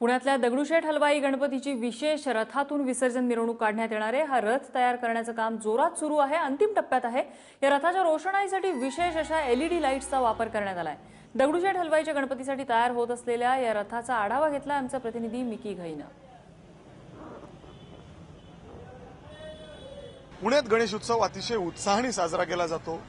पुण्यातल्या दगडूशेठ हलवाई गणपतीची विशेष रथातून विसर्जन मिरवणूक काढण्यात येणार आहे. हा रथ तयार करण्याचं काम जोरात सुरू आहे. अंतिम टप्प्यात आहे. या रथाच्या रोषणाईसाठी विशेष अशा एलईडी लाईट्सचा वापर करण्यात आलाय. दगडूशेठ हलवाईच्या गणपतीसाठी तयार होत असलेल्या या रथाचा आढावा घेतला आमचा प्रतिनिधी मिकी घईनं पुण्यात गणेश उत्सव अतिशय उत्साहाने साजरा केला जातो.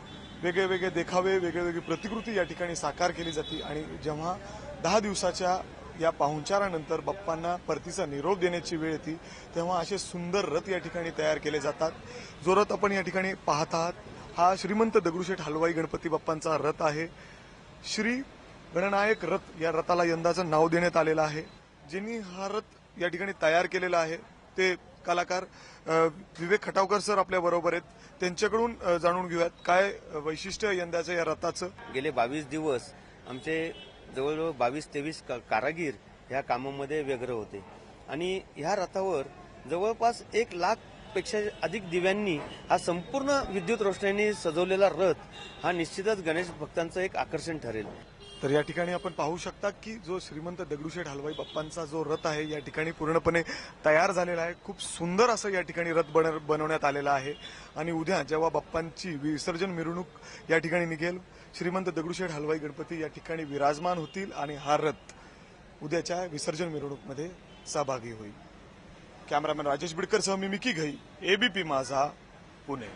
वेगळे वेगळे देखावे वेगळेवेगळी प्रतिकृती या ठिकाणी साकार केली जाते. आणि जेव्हा दहा दिवसाच्या या पाहुणचारानंतर बाप्पांना परतीचा निरोप देण्याची वेळ येते. तेव्हा असे सुंदर रथ या ठिकाणी तयार केले जातात. जो रथ आपण या ठिकाणी पाहत आहात हा श्रीमंत दगडूशेठ हलवाई गणपती बाप्पांचा रथ आहे. श्री गणनायक रथ या रथाला यंदाचं नाव देण्यात आलेलं आहे. ज्यांनी हा रथ या ठिकाणी तयार केलेला आहे ते कलाकार विवेक खटावकर सर आपल्या बरोबर आहेत. त्यांच्याकडून जाणून घेऊयात. काय वैशिष्ट्य यंदाचं या रथाचं? गेले बावीस दिवस आमचे जवळजवळ बावीस तेवीस कारागीर ह्या कामामध्ये व्यग्र होते. आणि ह्या रथावर जवळपास एक लाखपेक्षा अधिक दिव्यांनी हा संपूर्ण विद्युत रोषणाईने सजवलेला रथ हा निश्चितच गणेश भक्तांचं एक आकर्षण ठरेल. तर या ठिकाणी आपण पाहू शकता की जो श्रीमंत दगडूशेठ हलवाई बाप्पांचा जो रथ आहे या ठिकाणी पूर्णपणे तयार झालेला आहे. खूप सुंदर असं या ठिकाणी रथ बन बनवण्यात आलेला आहे. आणि उद्या जेव्हा बाप्पांची विसर्जन मिरवणूक या ठिकाणी निघेल श्रीमंत दगडूशेठ हलवाई गणपती या ठिकाणी विराजमान होतील आणि हा रथ उद्याच्या विसर्जन मिरवणूकमध्ये सहभागी होईल. कॅमेरामॅन राजेश बिडकरसह मी मिकी घई एबीपी माझा पुणे.